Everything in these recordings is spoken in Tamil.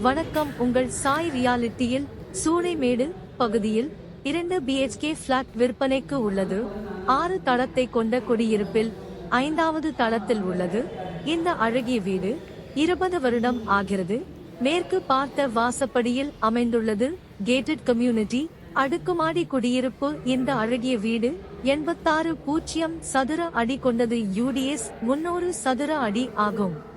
வணக்கம். உங்கள் சாய் ரியாலிட்டியில் சூளைமேடு பகுதியில் இரண்டு பிஹெச்கே பிளாட் விற்பனைக்கு உள்ளது. ஆறு தளத்தை கொண்ட குடியிருப்பில் ஐந்தாவது தளத்தில் உள்ளது. இந்த அழகிய வீடு இருபது வருடம் ஆகிறது. மேற்கு பார்த்த வாசப்படியில் அமைந்துள்ளது. கேட்டட் கம்யூனிட்டி அடுக்குமாடி குடியிருப்பு. இந்த அழகிய வீடு எண்பத்தாறு பூஜ்ஜியம் சதுர அடி கொண்டது. யூடிஎஸ் முன்னூறு சதுர அடி ஆகும்.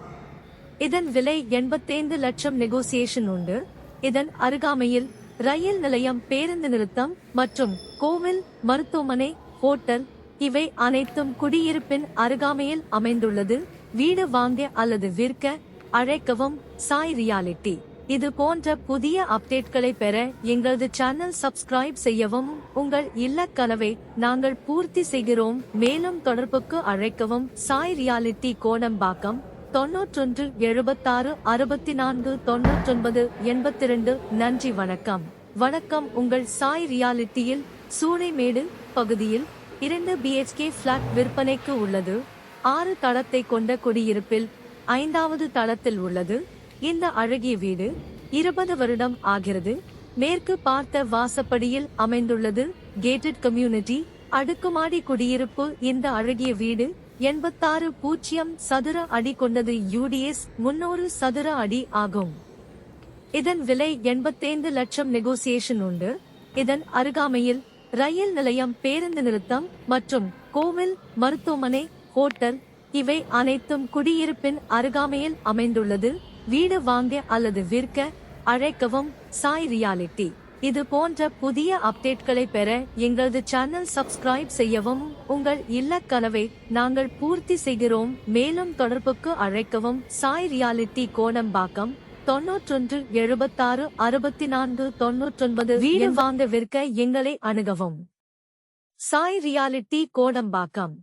இதன் விலை எண்பத்தைந்து லட்சம் நெகோசியேஷன் உண்டு. இதன் அருகாமையில் ரயில் நிலையம் பேருந்து நிறுத்தம் மற்றும் கோவில் மருத்துவமனை ஹோட்டல் இவை அனைத்தும் குடியிருப்பின் அருகாமையில் அமைந்துள்ளது. வீடு வாங்க அல்லது விற்க அழைக்கவும் சாய் ரியாலிட்டி. இது போன்ற புதிய அப்டேட்களை பெற எங்களது சேனல் சப்ஸ்கிரைப் செய்யவும் உங்கள் இல்ல கனவை நாங்கள் பூர்த்தி செய்கிறோம். மேலும் தொடர்புக்கு அழைக்கவும் சாய் ரியாலிட்டி கோடம்பாக்கம் தொன்னூற்றொன்று எழுபத்தாறு அறுபத்தி நான்கு தொன்னூற்றொன்பது எண்பத்தி ரெண்டு நன்றி வணக்கம். வணக்கம் உங்கள் சாய் ரியாலிட்டியில் சூளைமேடு பகுதியில் இரண்டு பிஹெச்கே பிளாட் விற்பனைக்கு உள்ளது. ஆறு தளத்தை கொண்ட குடியிருப்பில் ஐந்தாவது தளத்தில் உள்ளது. இந்த அழகிய வீடு இருபது வருடம் ஆகிறது. மேற்கு பார்த்த வாசப்படியில் அமைந்துள்ளது. கேட்டட் கம்யூனிட்டி அடுக்குமாடி குடியிருப்பு. இந்த அழகிய வீடு எண்பத்தாறு பூஜ்ஜியம் சதுர அடி கொண்டது யூடிஎஸ் முன்னூறு சதுர அடி ஆகும். இதன் விலை எண்பத்தைந்து லட்சம் நெகோசியேஷன் உண்டு. இதன் அருகாமையில் ரயில் நிலையம் பேருந்து நிறுத்தம் மற்றும் கோவில் மருத்துவமனை ஹோட்டல் இவை அனைத்தும் குடியிருப்பின் அருகாமையில் அமைந்துள்ளது. வீடு வாங்க அல்லது விற்க அழைக்கவும் சாய் ரியாலிட்டி. இது போன்ற புதிய அப்டேட்களை பெற எங்களது சேனல் சப்ஸ்கிரைப் செய்யவும் உங்கள் இல்ல கனவை நாங்கள் பூர்த்தி செய்கிறோம். மேலும் தொடர்புக்கு அழைக்கவும். சாய் ரியாலிட்டி கோணம்பாக்கம் தொன்னூற்றொன்று எழுபத்தாறு அறுபத்தி நான்கு தொன்னூற்றொன்பது வீடு வாங்க விற்க எங்களை அணுகவும். சாய் ரியாலிட்டி கோடம்பாக்கம்.